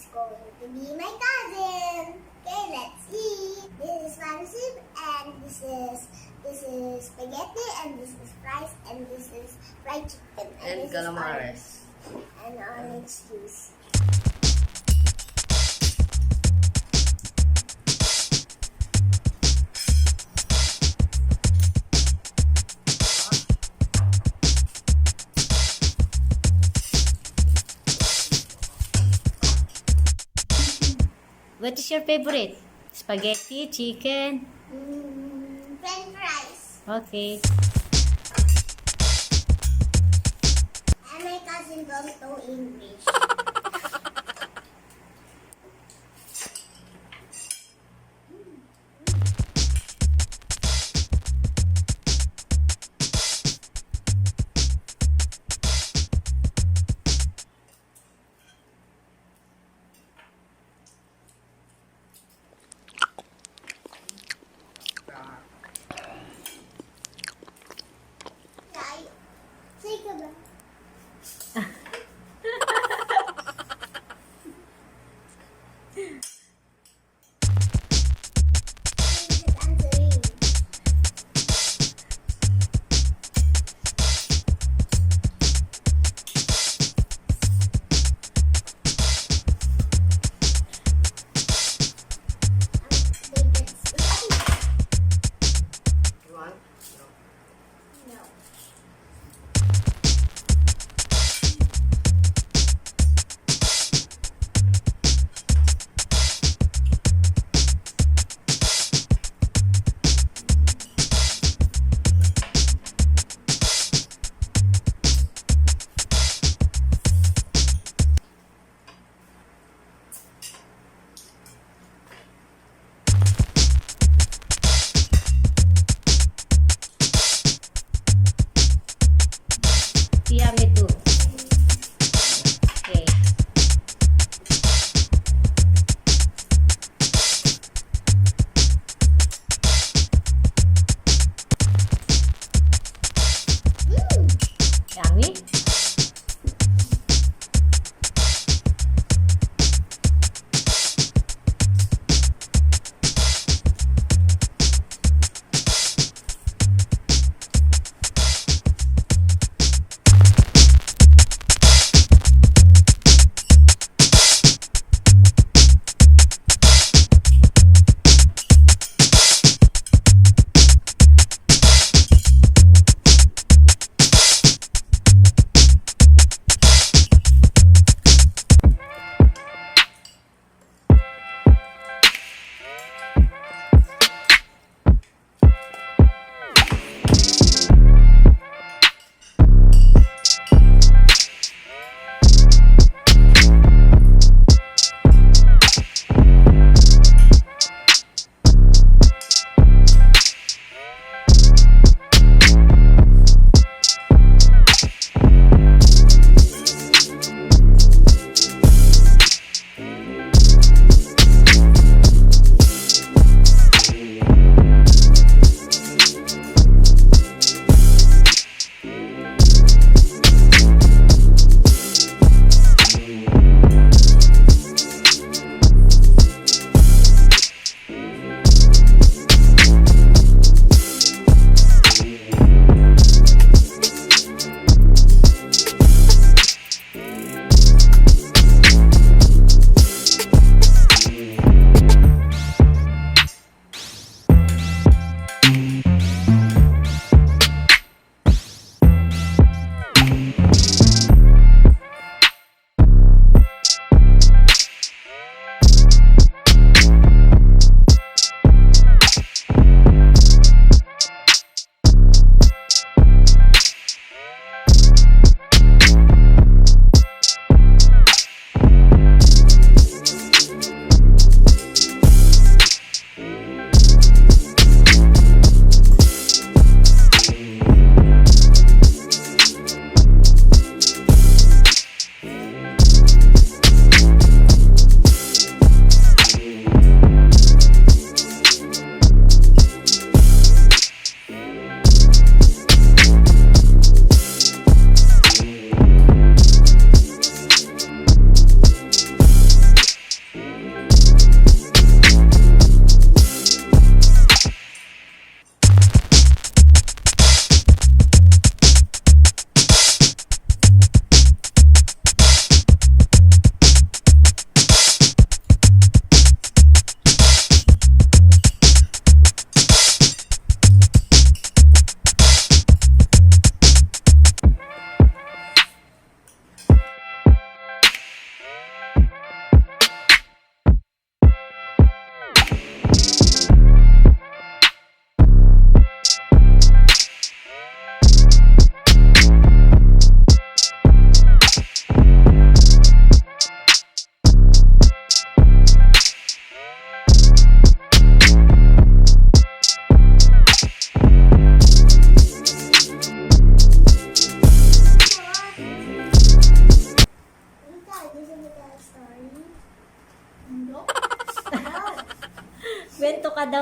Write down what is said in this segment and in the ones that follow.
is going to be my cousin. Okay, let's see. This is pancit and this is this is spaghetti and this is fries and this is fried chicken And this is calamares. and orange juice. What is your favorite? Spaghetti, chicken? Mm, French fries. Okay. And my cousin don't know English. time.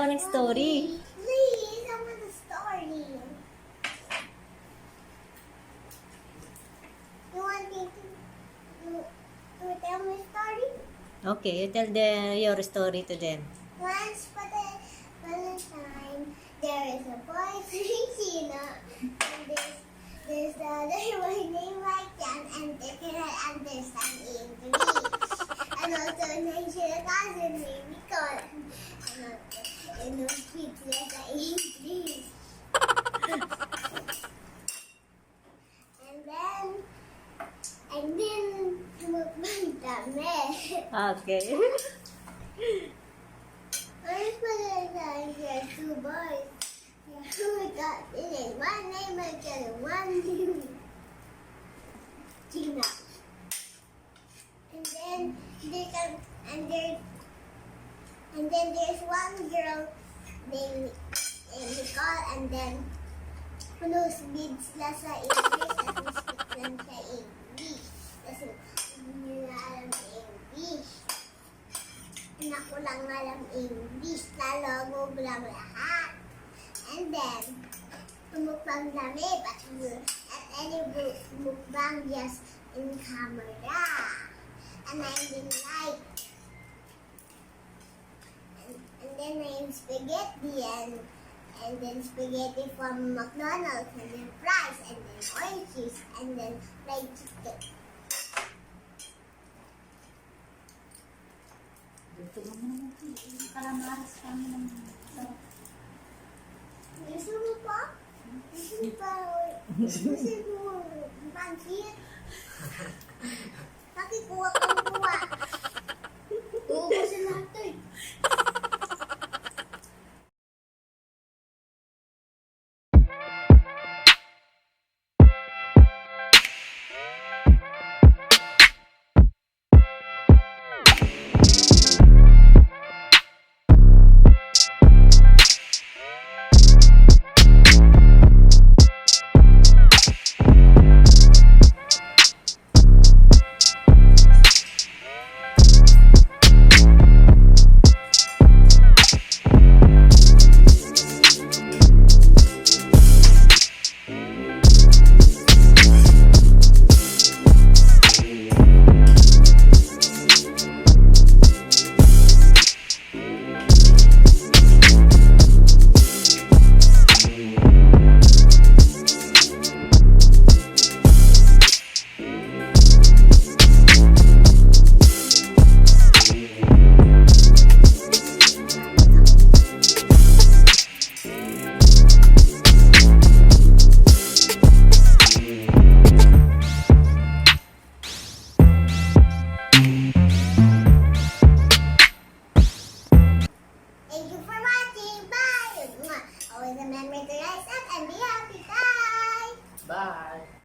Daw ng story. Please, I want a story. You want me to, to, to tell me story? Okay, you tell the, your story to them. Once upon a Valentine, there is a boy named Sheena, and this this other boy named Mike and they cannot understand English. And also named cousin named Nicole, and also they know speak letter English. and then, and then, mukbang kami. Okay. Once upon a time, there are two boys. Who got in it? One name Michael and one name Gina. And then they come and there and then there's one girl named named Nicole and then speed sila sa English at speak lang sa English. Kasi hindi nila alam English. Anak ko lang alam English, lalo mo lang lahat. And then, tumukbang kami, but at any mukbang just in camera. And I didn't like. And, and then I'm spaghetti and and then spaghetti from McDonald's and then fries and then orange juice and then fried chicken. Dito mo naman. Kalamaras kami ng sarap. Gusto mo pa? Gusto mo pa? Gusto mo pansit? Bakit kuha kang kuha? Ubus